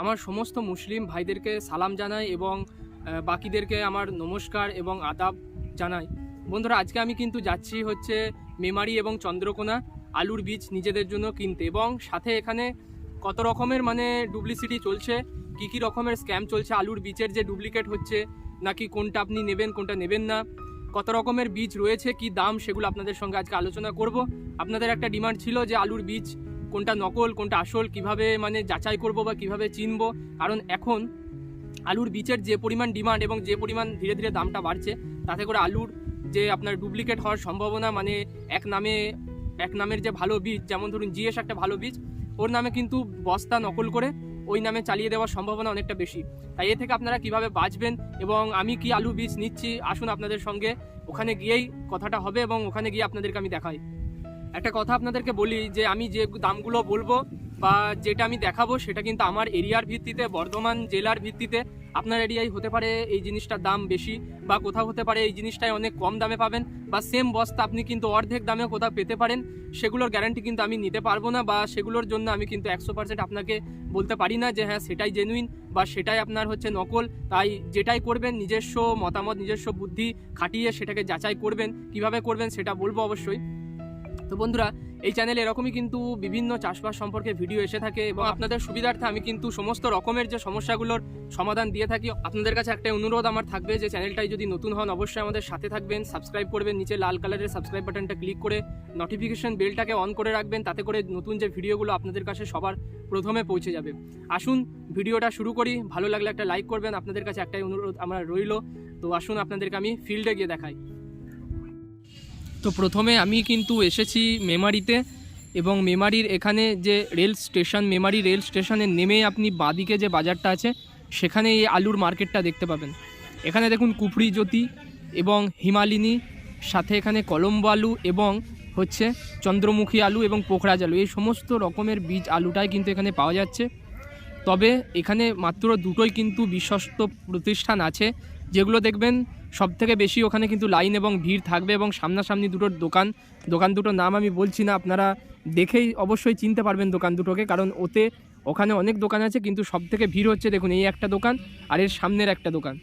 আমার সমস্ত মুসলিম ভাইদেরকে সালাম জানাই এবং বাকিদেরকে আমার নমস্কার এবং আদাব জানাই। বন্ধুরা, আজকে আমি কিন্তু যাচ্ছি হচ্ছে মেমারি এবং চন্দ্রকোনা আলুর বীজ নিজেদের জন্য কিনতে এবং সাথে এখানে কত রকমের মানে ডুপ্লিসিটি চলছে, কি কি রকমের স্ক্যাম চলছে, আলুর বীজের যে ডুপ্লিকেট হচ্ছে, নাকি কোনটা আপনি নেবেন, কোনটা নেবেন না, কত রকমের বীজ রয়েছে, কি দাম, সেগুলো আপনাদের সঙ্গে আজকে আলোচনা করব। আপনাদের একটা ডিমান্ড ছিল যে আলুর বীজ কোনটা নকল, কোনটা আসল, কীভাবে মানে যাচাই করব বা কীভাবে চিনব? কারণ এখন আলুর বীজের যে পরিমাণ ডিমান্ড এবং যে পরিমাণ ধীরে ধীরে দামটা বাড়ছে, তাতে করে আলুর যে আপনার ডুপ্লিকেট হওয়ার সম্ভাবনা মানে এক নামে, এক নামের যে ভালো বীজ, যেমন ধরুন জিএস একটা ভালো বীজ, ওর নামে কিন্তু বস্তা নকল করে ওই নামে চালিয়ে দেওয়ার সম্ভাবনা অনেকটা বেশি। তাই এ থেকে আপনারা কীভাবে বাঁচবেন এবং আমি কি আলু বীজ নিচ্ছি? আসুন আপনাদের সঙ্গে। ওখানে গিয়েই কথাটা হবে এবং ওখানে গিয়ে আপনাদেরকে আমি দেখাই। একটা কথা আপনাদেরকে বলি যে আমি যে দামগুলো বলব বা যেটা আমি দেখাবো সেটা কিন্তু আমার এরিয়ার ভিত্তিতে, বর্ধমান জেলার ভিত্তিতে আপনার এরিয়ায় হতে পারে এই জিনিসটার দাম বেশি বা কোথাও হতে পারে এই জিনিসটাই অনেক কম দামে পাবেন বা সেম বস্তা আপনি কিন্তু অর্ধেক দামে কোথাও পেতে পারেন। সেগুলোর গ্যারান্টি কিন্তু আমি নিতে পারব না বা সেগুলোর জন্য আমি কিন্তু একশো পার্সেন্ট আপনাকে বলতে পারি না যে হ্যাঁ সেটাই জেনুইন বা সেটাই আপনার হচ্ছে নকল। তাই যেটাই করবেন, নিজস্ব মতামত, নিজস্ব বুদ্ধি খাটিয়ে সেটাকে যাচাই করবেন। কীভাবে করবেন সেটা বলব অবশ্যই। তো বন্ধুরা, এই চ্যানেলে এরকমই কিন্তু বিভিন্ন চাষবাস সম্পর্কে ভিডিও এসে থাকে এবং আপনাদের সুবিধার্থে আমি কিন্তু সমস্ত রকমের যে সমস্যাগুলোর সমাধান দিয়ে থাকি। আপনাদের কাছে একটা অনুরোধ আমার থাকবে যে চ্যানেলটাই যদি নতুন হন, অবশ্যই আমাদের সাথে থাকবেন সাবস্ক্রাইব করবেন, নিচে লাল কালারের সাবস্ক্রাইব বাটনটা ক্লিক করে নোটিফিকেশন বেলটাকে অন করে রাখবেন, তাতে করে নতুন যে ভিডিওগুলো আপনাদের কাছে সবার প্রথমে পৌঁছে যাবে। আসুন ভিডিওটা শুরু করি। ভালো লাগলে একটা লাইক করবেন। আপনাদের কাছে একটাই অনুরোধ আমার রইল। তো আসুন, আপনাদেরকে আমি ফিল্ডে গিয়ে দেখাই। তো প্রথমে আমি কিন্তু এসেছি মেমারিতে এবং মেমারির এখানে যে রেল স্টেশন, মেমারি রেল স্টেশনে নেমে আপনি বাদিকে যে বাজারটা আছে, সেখানে এই আলুর মার্কেটটা দেখতে পাবেন। এখানে দেখুন কুফরি জ্যোতি এবং হিমালিনী, সাথে এখানে কলম্বো আলু এবং হচ্ছে চন্দ্রমুখী আলু এবং পোখরাজ আলু। এই সমস্ত রকমের বীজ আলুটাই কিন্তু এখানে পাওয়া যাচ্ছে। তবে এখানে মাত্র দুটোই কিন্তু বিশ্বস্ত প্রতিষ্ঠান আছে, যেগুলো দেখবেন সব থেকে বেশি ওখানে কিন্তু লাইন এবং ভিড় থাকবে এবং সামনাসামনি দুটোর দোকান দোকান দুটোর নাম আমি বলছি না, আপনারা দেখেই অবশ্যই চিনতে পারবেন দোকান দুটোকে, কারণ ওতে ওখানে অনেক দোকান আছে, কিন্তু সব থেকে ভিড় হচ্ছে, দেখুন, এই একটা দোকান আর এর সামনের একটা দোকান।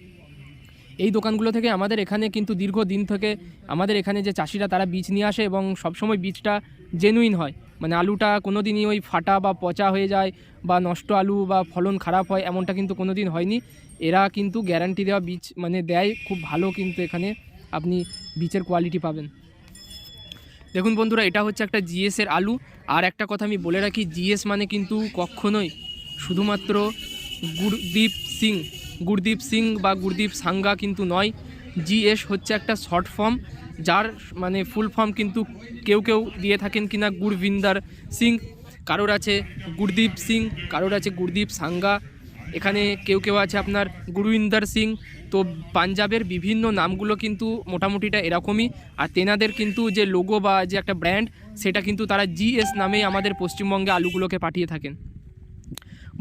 এই দোকানগুলো থেকে আমাদের এখানে কিন্তু দীর্ঘ দিন থেকে আমাদের এখানে যে চাষিরা, তারা বীজ নিয়ে আসে এবং সবসময় বীজটা জেনুইন হয়। মানে আলুটা কোনো দিনই ওই ফাটা বা পচা হয়ে যায় বা নষ্ট আলু বা ফলন খারাপ হয়, এমনটা কিন্তু কোনো দিন হয়নি। এরা কিন্তু গ্যারান্টি দেওয়া বীজ মানে দেয়, খুব ভালো কিন্তু এখানে আপনি বীজের কোয়ালিটি পাবেন। দেখুন বন্ধুরা, এটা হচ্ছে একটা জিএস এর আলু। আর একটা কথা আমি বলে রাখি জিএস মানে কিন্তু কখনোই শুধুমাত্র গুরদীপ সিং গুরদীপ সিং বা গুরদীপ সাঙ্গা কিন্তু নয়। জিএস হচ্ছে একটা শর্ট ফর্ম যার মানে ফুল ফর্ম কিন্তু কেউ কেউ দিয়ে থাকেন কিনা গুরবিন্দার সিং। কারোর আছে গুরদীপ সিং, কারোর আছে গুরদীপ সাঙ্গা এখানে কেউ কেউ আছে আপনার গুরুইন্দার সিং। তো পাঞ্জাবের বিভিন্ন নামগুলো কিন্তু মোটামুটিটা এরকমই। আর তেনাদের কিন্তু যে লোগো বা যে একটা ব্র্যান্ড সেটা কিন্তু তারা জিএস নামেই আমাদের পশ্চিমবঙ্গে আলুগুলোকে পাঠিয়ে থাকেন।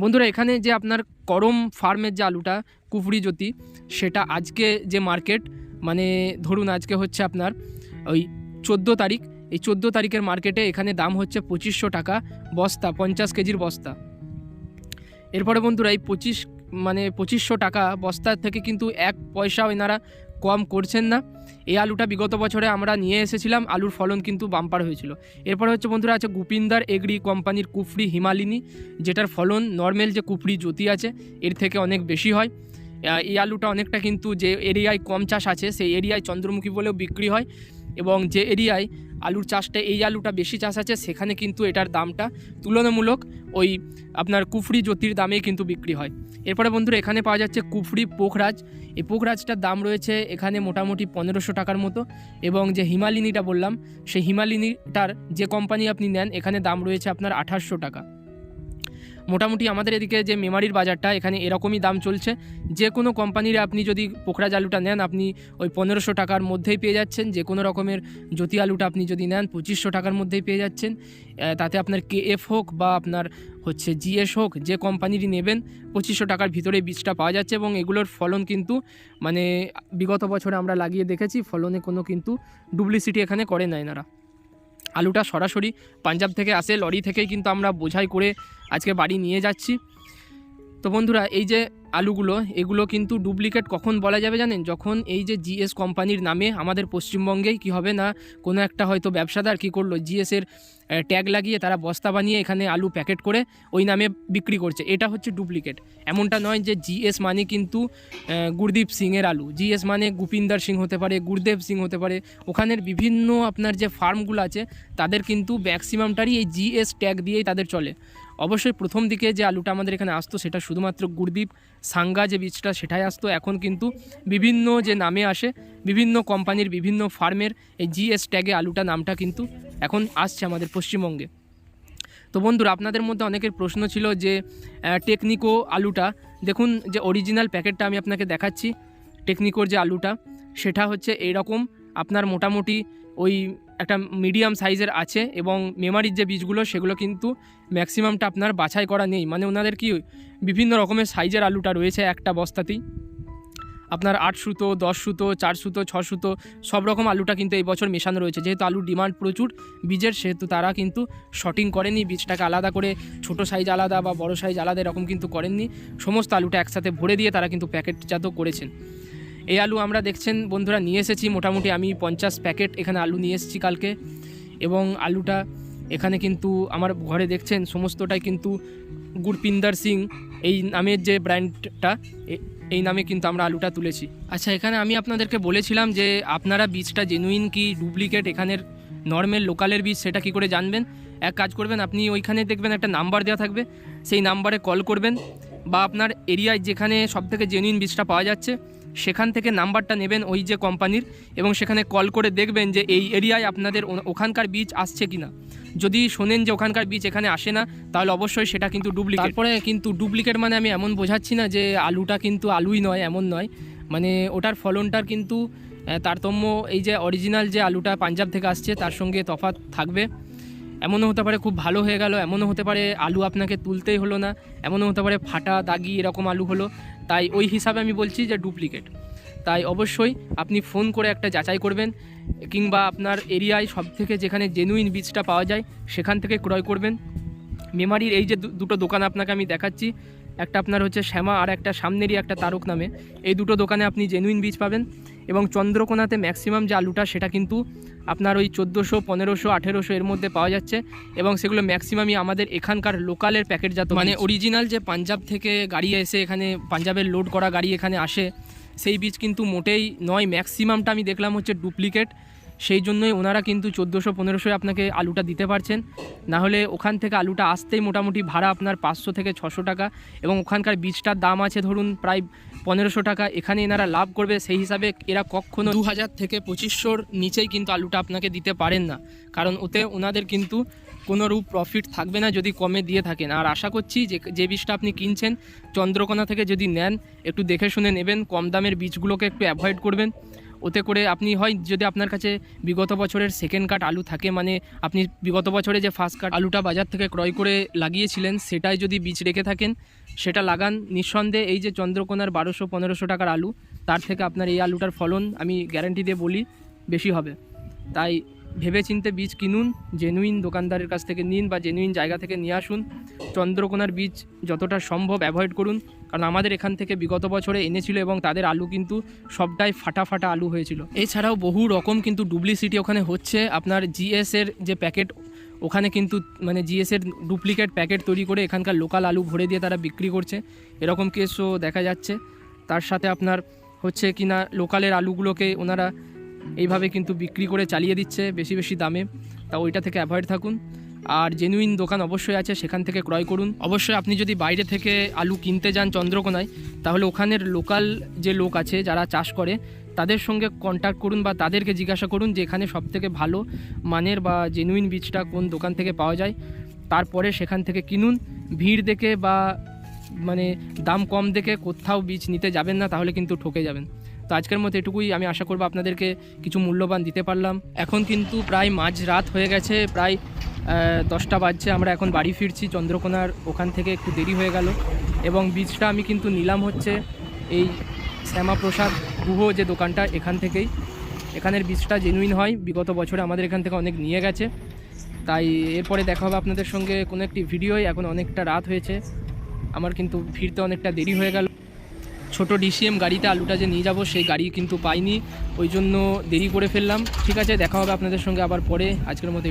বন্ধুরা, এখানে যে আপনার করম ফার্মের যে আলুটা, কুফরি জ্যোতি, সেটা আজকে যে মার্কেট মানে ধরুন আজকে হচ্ছে আপনার ওই চোদ্দ তারিখ। এই চোদ্দ তারিখের মার্কেটে এখানে দাম হচ্ছে পঁচিশশো টাকা বস্তা, পঞ্চাশ কেজির বস্তা। এরপরে বন্ধুরা এই পঁচিশ মানে পঁচিশশো টাকা বস্তার থেকে কিন্তু এক পয়সাও এনারা কম করছেন না। এই আলুটা বিগত বছরে আমরা নিয়ে এসেছিলাম, আলুর ফলন কিন্তু বাম্পার হয়েছিল। এরপরে হচ্ছে বন্ধুরা আছে গুপিন্দার এগ্রি কোম্পানির কুফরি হিমালিনী, যেটার ফলন নর্মাল যে কুফরি জ্যোতি আছে, এর থেকে অনেক বেশি হয়। এই আলুটা অনেকটা কিন্তু যে এরিয়ায় কম চাষ আছে, সেই এরিয়ায় চন্দ্রমুখী বলেও বিক্রি হয়। এবং যে এরিয়ায় আলুর চাষটা, এই আলুটা বেশি চাষ আছে, সেখানে কিন্তু এটার দামটা তুলনামূলক ওই আপনার কুফরি জ্যোতির দামেই কিন্তু বিক্রি হয়। এরপরে বন্ধুরা, এখানে পাওয়া যাচ্ছে কুফরি পোখরাজ। এই পোখরাজটার দাম রয়েছে এখানে মোটামুটি পনেরোশো টাকার মতো এবং যে হিমালিনীটা বললাম, সেই হিমালিনীটার যে কোম্পানি আপনি নেন, এখানে দাম রয়েছে আপনার আঠাশশো টাকা। মোটামুটি আমাদের এদিকে যে মেমারির বাজারটা, এখানে এরকমই দাম চলছে। যে কোনো কোম্পানির আপনি যদি পোখরাজ আলুটা নেন, আপনি ওই পনেরোশো টাকার মধ্যেই পেয়ে যাচ্ছেন। যে কোনো রকমের জ্যোতি আলুটা আপনি যদি নেন, পঁচিশশো টাকার মধ্যেই পেয়ে যাচ্ছেন। তাতে আপনার কে এফ হোক বা আপনার হচ্ছে জিএস হোক, যে কোম্পানিরই নেবেন, পঁচিশশো টাকার ভিতরে বীজটা পাওয়া যাচ্ছে এবং এগুলোর ফলন কিন্তু মানে বিগত বছরে আমরা লাগিয়ে দেখেছি, ফলনে কোনো কিন্তু ডুপ্লিসিটি এখানে করে না এনারা। আলুটা সরাসরি পাঞ্জাব থেকে আসে, লরি থেকেই কিন্তু আমরা বোঝাই করে আজকে বাড়ি নিয়ে যাচ্ছি। তো বন্ধুরা, এই যে আলুগুলো, এগুলো কিন্তু ডুপ্লিকেট কখন বলা যাবে জানেন? যখন এই যে জিএস কোম্পানির নামে আমাদের পশ্চিমবঙ্গেই কি হবে না, কোনো একটা হয়তো ব্যবসাদার কি করল জিএসের ট্যাগ লাগিয়ে তারা বস্তা বানিয়ে এখানে আলু প্যাকেট করে ওই নামে বিক্রি করছে। এটা হচ্ছে ডুপ্লিকেট। এমনটা নয় যে জিএস মানে কিন্তু গুরদীপ সিংয়ের আলু। জিএস মানে গুপিন্দর সিং হতে পারে, গুরদেব সিং হতে পারে। ওখানের বিভিন্ন আপনার যে ফার্মগুলো আছে, তাদের কিন্তু ম্যাক্সিমামটারই এই জিএস ট্যাগ দিয়েই তাদের চলে। অবশ্যই প্রথম দিকে যে আলুটা আমাদের এখানে আসতো সেটা শুধুমাত্র গুরদীপ সাঙ্গা যে বীজটা সেটাই আসতো। এখন কিন্তু বিভিন্ন যে নামে আসে, বিভিন্ন কোম্পানির বিভিন্ন ফার্মের এই জিএস ট্যাগে আলুটা নামটা কিন্তু এখন আসছে আমাদের পশ্চিমবঙ্গে। তো বন্ধুরা, আপনাদের মধ্যে অনেকের প্রশ্ন ছিল যে টেকনিকো আলুটা, দেখুন যে অরিজিনাল প্যাকেটটা আমি আপনাকে দেখাচ্ছি, টেকনিকোর যে আলুটা, সেটা হচ্ছে এইরকম আপনার মোটামুটি ওই একটা মিডিয়াম সাইজের আছে এবং মেমারির যে বীজগুলো, সেগুলো কিন্তু ম্যাক্সিমামটা আপনার বাছাই করা নেই। মানে ওনাদের কি বিভিন্ন রকমের সাইজের আলুটা রয়েছে একটা বস্তাতেই। আপনার আট সুতো, দশ সুতো, চার সুতো, ছ সুতো, সব রকম আলুটা কিন্তু এই বছর মেশানো রয়েছে। যেহেতু আলুর ডিমান্ড প্রচুর, বীজের, সেহেতু তারা কিন্তু শটিং করেনি, বীজটাকে আলাদা করে ছোট সাইজ আলাদা বা বড় সাইজ আলাদা এরকম কিন্তু করেননি। সমস্ত আলুটা একসাথে ভরে দিয়ে তারা কিন্তু প্যাকেটজাত করেছেন। এই আলু আমরা দেখছেন, বন্ধুরা নিয়ে এসেছি। মোটামুটি আমি পঞ্চাশ প্যাকেট এখানে আলু নিয়ে এসেছি কালকে। এবং আলুটা এখানে কিন্তু আমার ঘরে দেখছেন, সমস্তটাই কিন্তু গুরপিন্দর সিং এই নামের যে ব্র্যান্ডটা এই নামে কিন্তু আমরা আলুটা তুলেছি। আচ্ছা এখানে আমি আপনাদেরকে বলেছিলাম যে আপনারা বীজটা জেনুইন কি ডুপ্লিকেট এখানের নর্মাল লোকালের বীজ, সেটা কি করে জানবেন? এক কাজ করবেন, আপনি ওইখানে দেখবেন একটা নাম্বার দেওয়া থাকবে। সেই নাম্বারে কল করবেন বা আপনার এরিয়ায় যেখানে সবথেকে জেনুইন বীজটা পাওয়া যাচ্ছে সেখান থেকে নাম্বারটা নেবেন ওই যে কোম্পানির এবং সেখানে কল করে দেখবেন যে এই এরিয়ায় আপনাদের ওখানকার বীজ আসছে কি না যদি শোনেন যে ওখানকার বীজ এখানে আসে না, তাহলে অবশ্যই সেটা কিন্তু ডুপ্লিকেট তারপরে কিন্তু ডুপ্লিকেট মানে আমি এমন বোঝাচ্ছি না যে আলুটা কিন্তু আলুই নয়, এমন নয়। মানে ওটার ফলনটার কিন্তু তারতম্য এই যে অরিজিনাল যে আলুটা পাঞ্জাব থেকে আসছে, তার সঙ্গে তফাৎ থাকবে। এমনও হতে পারে খুব ভালো হয়ে গেল, এমনও হতে পারে আলু আপনাকে তুলতেই হলো না, এমনও হতে পারে ফাটা, দাগি এরকম আলু হলো। তাই ওই হিসাবে আমি বলছি যে ডুপ্লিকেট। তাই অবশ্যই আপনি ফোন করে একটা যাচাই করবেন কিংবা আপনার এরিয়ায় সব থেকে যেখানে জেনুইন বীজটা পাওয়া যায় সেখান থেকে ক্রয় করবেন। মেমারির এই যে দুটো দোকান আপনাকে আমি দেখাচ্ছি, একটা আপনার হচ্ছে শ্যামা আর একটা সামনেরই একটা তারক নামে। এই দুটো দোকানে আপনি জেনুইন বীজ পাবেন। এবং চন্দ্রকোনাতে ম্যাক্সিমাম যে আলুটা, সেটা কিন্তু আপনার ওই চোদ্দোশো, পনেরোশো, আঠেরোশো এর মধ্যে পাওয়া যাচ্ছে এবং সেগুলো ম্যাক্সিমামই আমাদের এখানকার লোকালের প্যাকেটজাত মানে অরিজিনাল যে পাঞ্জাব থেকে গাড়ি এসে এখানে পাঞ্জাবের লোড করা গাড়ি এখানে আসে, সেই বীজ কিন্তু মোটেই নয় ম্যাক্সিমামটা আমি দেখলাম হচ্ছে ডুপ্লিকেট সেই জন্যই ওনারা কিন্তু চোদ্দোশো, পনেরোশোয় আপনাকে আলুটা দিতে পারছেন। না হলে ওখান থেকে আলুটা আসতেই মোটামুটি ভাড়া আপনার পাঁচশো থেকে ছশো টাকা এবং ওখানকার বীজটার দাম আছে ধরুন প্রায় পনেরোশো টাকা এখানে এনারা লাভ করবে, সেই হিসাবে এরা কখনো দু হাজার থেকে পঁচিশশোর নিচেই কিন্তু আলুটা আপনাকে দিতে পারেন না। কারণ ওতে ওনাদের কিন্তু কোনোরূপ প্রফিট থাকবে না যদি কমে দিয়ে থাকেন। আর আশা করছি যে যে বীজটা আপনি কিনছেন, চন্দ্রকোনা থেকে যদি নেন, একটু দেখে শুনে নেবেন, কম দামের বীজগুলোকে একটু অ্যাভয়েড করবেন। ওতে করে আপনি হয় যদি আপনার কাছে বিগত বছরের সেকেন্ড কাট আলু থাকে মানে আপনি বিগত বছরে যে ফার্স্ট কাট আলুটা বাজার থেকে ক্রয় করে লাগিয়েছিলেন, সেটাই যদি বীজ রেখে থাকেন, সেটা লাগান। নিঃসন্দেহে এই যে চন্দ্রকোনার বারোশো পনেরোশো টাকার আলু, তার থেকে আপনার এই আলুটার ফলন আমি গ্যারান্টি দিয়ে বলি, বেশি হবে। তাই ভেবেচিন্তে বীজ কিনুন জেনুইন দোকানদারের কাছ থেকে নিন বা জেনুইন জায়গা থেকে নিয়ে আসুন। চন্দ্রকোনার বীজ যতটা সম্ভব অ্যাভয়েড করুন, কারণ আমাদের এখান থেকে বিগত বছরে এনেছিল এবং তাদের আলু কিন্তু সবটাই ফাটা ফাটা আলু হয়েছিল। এছাড়াও বহু রকম কিন্তু ডুপ্লিসিটি ওখানে হচ্ছে। আপনার জিএস এর যে প্যাকেট ওখানে কিন্তু মানে জিএস এর ডুপ্লিকেট প্যাকেট তৈরি করে এখানকার লোকাল আলু ভরে দিয়ে তারা বিক্রি করছে। এরকম কেসও দেখা যাচ্ছে। তার সাথে আপনার হচ্ছে কিনা লোকালের আলুগুলোকে ওনারা এইভাবে কিন্তু বিক্রি করে চালিয়ে দিচ্ছে বেশি বেশি দামে। তা ওইটা থেকে অ্যাভয়েড থাকুন। আর জেনুইন দোকান অবশ্যই আছে, সেখান থেকে ক্রয় করুন। অবশ্যই আপনি যদি বাইরে থেকে আলু কিনতে যান চন্দ্রকোনায়, তাহলে ওখানের লোকাল যে লোক আছে, যারা চাষ করে, তাদের সঙ্গে কন্ট্যাক্ট করুন বা তাদেরকে জিজ্ঞাসা করুন যে এখানে সবথেকে ভালো মানের বা জেনুইন বীজটা কোন দোকান থেকে পাওয়া যায়। তারপরে সেখান থেকে কিনুন। ভিড় দেখে বা মানে দাম কম দেখে কোথাও বীজ নিতে যাবেন না, তাহলে কিন্তু ঠকে যাবেন। তো আজকের মতো এটুকুই। আমি আশা করব আপনাদেরকে কিছু মূল্যবান দিতে পারলাম। এখন কিন্তু প্রায় মাঝ রাত হয়ে গেছে, প্রায় দশটা বাজছে। আমরা এখন বাড়ি ফিরছি চন্দ্রকোনার ওখান থেকে একটু দেরি হয়ে গেল। এবং বীজটা আমি কিন্তু নিলাম হচ্ছে এই শ্যামাপ্রসাদ গুহ যে দোকানটা এখান থেকেই। এখানের বীজটা জেনুইন হয়, বিগত বছরে আমাদের এখান থেকে অনেক নিয়ে গেছে। তাই এরপরে দেখা হবে আপনাদের সঙ্গে কোনো একটি ভিডিওই এখন অনেকটা রাত হয়েছে। আমার কিন্তু ফিরতে অনেকটা দেরি হয়ে গেল। ছোট ডিসিএম গাড়িতে আলুটা যে নিয়ে যাব, সেই গাড়ি কিন্তু পাইনি। ওই জন্য দেরি করে ফেললাম। ঠিক আছে, দেখা হবে আপনাদের সঙ্গে আবার পরে। আজকের মতো